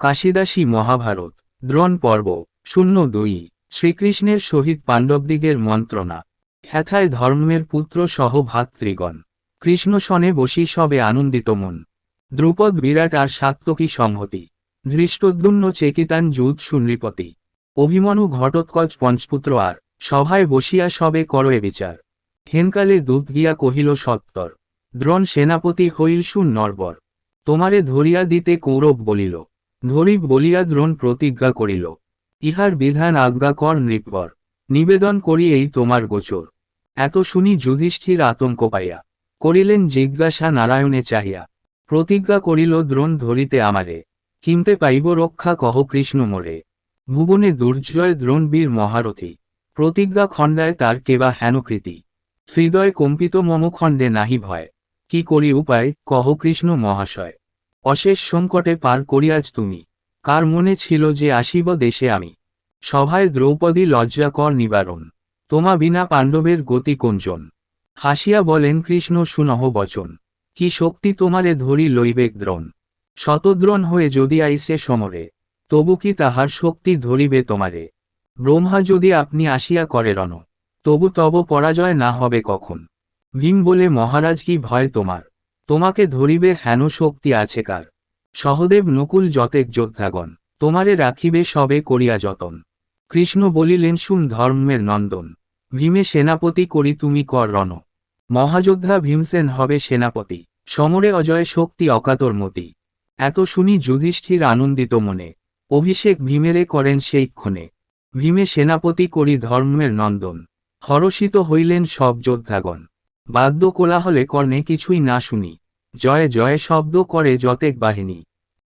কাশিদাসী মহাভারত, দ্রোণ পর্ব, শূন্য দুই, শ্রীকৃষ্ণের সহিত পাণ্ডবদিগের মন্ত্রণা। হ্যাথায় ধর্মের পুত্র সহ ভাতৃগণ। কৃষ্ণ সনে বসি সবে আনন্দিত মন। দ্রুপদ বিরাট আর সাত্তকী সংহতি। ধৃষ্টদ্যুন্ন চেকিতান যুদ সুনৃপতি। অভিমনু ঘটোৎকচ পঞ্চপুত্র আর, সভায় বসিয়া সবে করয়ে বিচার। হেনকালে দূত গিয়া কহিল সত্তর। দ্রোণ সেনাপতি হইল শুন নরবর তোমারে ধরিয়া দিতে কৌরব বলিল। ধরিব বলিয়া দ্রোণ প্রতিজ্ঞা করিল, ইহার বিধান আজ্ঞা কর নৃপবর নিবেদন করি এই তোমার গোচর এত শুনি যুধিষ্ঠির আতঙ্ক পাইয়া, করিলেন জিজ্ঞাসা নারায়ণে চাহিয়া, প্রতিজ্ঞা করিল দ্রোণ ধরিতে আমারে কিমতে পাইব রক্ষা কহ কৃষ্ণ মোরে। ভুবনে দুর্জয় দ্রোণবীর মহারথী, প্রতিজ্ঞা খণ্ডায় তার কেবা হেনকৃতি হৃদয় কম্পিত মম খণ্ডে নাহি ভয়, কি করি উপায় কহ কৃষ্ণ মহাশয়। অশেষ সংকটে পার করিয়াজ তুমি। কার মনে ছিল যে আসিব দেশে আমি? সভায় দ্রৌপদী লজ্জাকর নিবারণ। তোমা বিনা পাণ্ডবের গতি কোঞ্জন হাসিয়া বলেন, কৃষ্ণ, সুনহ, বচন। কি শক্তি তোমারে ধরি লইবেক দ্রোণ? শতদ্রোণ হয়ে যদি আইসে সমরে, তবু কি তাহার শক্তি ধরিবে তোমারে? ব্রহ্মা যদি আপনি আসিয়া করে রণ, তবু তব পরাজয় না হবে কখন? ভীম বলে, মহারাজ, কি ভয় তোমার? তোমাকে ধরিবে হেন শক্তি আছে কার? সহদেব নকুল যতেক যোদ্ধাগণ, তোমারে রাখিবে সবে করিয়া যতন। কৃষ্ণ বলিলেন, শুন ধর্মের নন্দন, ভীমে সেনাপতি করি তুমি কর রণ। মহাযোদ্ধা ভীমসেন হবে সেনাপতি, সমরে অজয় শক্তি অকাতর মতি। এত শুনি যুধিষ্ঠির আনন্দিত মনে, অভিষেক ভীমেরে করেন সেই ক্ষণে। ভীমে সেনাপতি করি ধর্মের নন্দন, হরষিত হইলেন সব যোদ্ধাগণ। বাদ্য কোলাহলে কর্ণে কিছুই না শুনি জয় জয় শব্দ করে যতেক বাহিনী।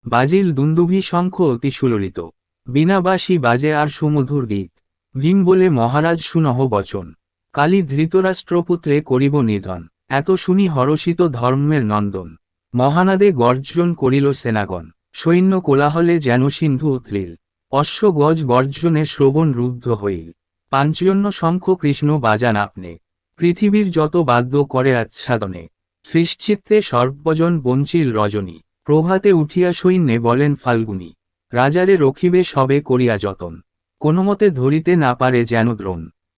বাজিল দুন্দুভি শঙ্খ অতি সুললিত। বিনাবাসী বাজে আর সুমধুর গীত। ভীম বলে, মহারাজ, সুনহ বচন। কালী ধৃতরাষ্ট্রপুত্রে করিব নিধন। এত শুনি হরষিত ধর্মের নন্দন। মহানাদে গর্জন করিল সেনাগণ। সৈন্য কোলাহলে যেন সিন্ধু উথলিল। অশ্ব গজ গর্জনে শ্রবণ রুদ্ধ হইল। পাঞ্চজন্য শঙ্খ কৃষ্ণ বাজান আপনে। পৃথিবীর যত বাদ্য করে আচ্ছাদনে। হৃশ্চিত্তে সর্বজন বঞ্চিল রজনী। প্রভাতে উঠিয়া সৈন্যে বলেন, ফাল্গুনি, রাজারে রখিবে সবে করিয়া যতন। কোনোমতে ধরিতে না পারে যেন দ্রোণ।